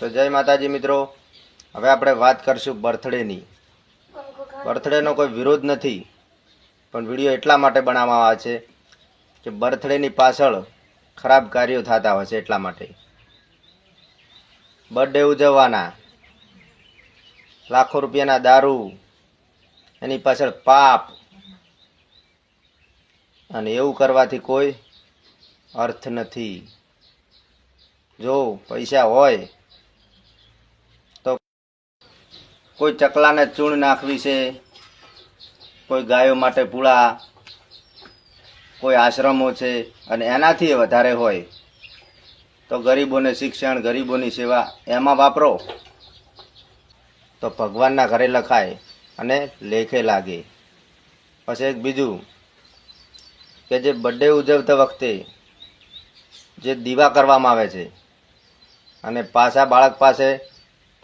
તો જય માતાજી મિત્રો. હવે આપણે વાત કરશું બર્થડેની. બર્થડેનો કોઈ વિરોધ નથી, પણ વીડિયો એટલા માટે બનાવવામાં આવે છે કે બર્થડેની પાછળ ખરાબ કાર્યો થતા હોય છે એટલા માટે. બર્થડે ઉજવવાના, લાખો રૂપિયાના દારૂ, એની પાછળ પાપ. અને એવું કરવાથી કોઈ અર્થ નથી. જો પૈસા હોય તો કોઈ ચકલાને ચૂણ નાખવી છે, કોઈ ગાયો માટે પૂળા, કોઈ આશ્રમો છે અને એનાથી વધારે હોય, તો ગરીબોને શિક્ષણ, ગરીબોની સેવા એમાં વાપરો. તો ભગવાનના ઘરે લખાય અને લેખે લાગે. પછી એક બીજું કે જે બર્થડે ઉજવતા વખતે જે દીવા કરવામાં આવે છે અને પાછા બાળક પાસે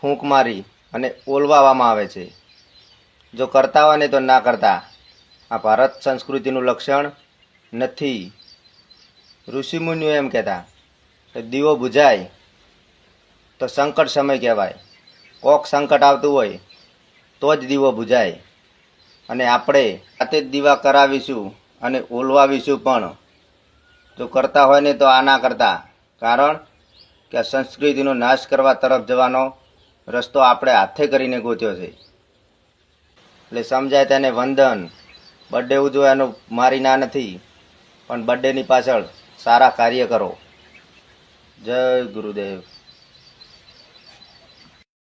ફૂંક મારી અને ઓલવાવામાં આવે છે. જો કરતા હોય ને તો ના કરતા. આ ભારત સંસ્કૃતિનું લક્ષણ નથી. ઋષિમુનિઓ એમ કહેતા કે દીવો બુજાય તો સંકટ સમય કહેવાય. કોક સંકટ આવતું હોય તો જ દીવો બુજાય અને આપણે જાતે જ દીવા કરાવીશું અને ઓલવાવીશું પણ. જો કરતા હોય ને તો આ ના કરતા. કારણ કે આ સંસ્કૃતિનો નાશ કરવા તરફ જવાનો રસ્તો આપણે હાથે કરીને ગોત્યો છે. એટલે સમજાય તેને વંદન. બર્થડે ઉજવવાનો મારી ના નથી, પણ બર્થડેની પાછળ સારા કાર્ય કરો. જય ગુરુદેવ.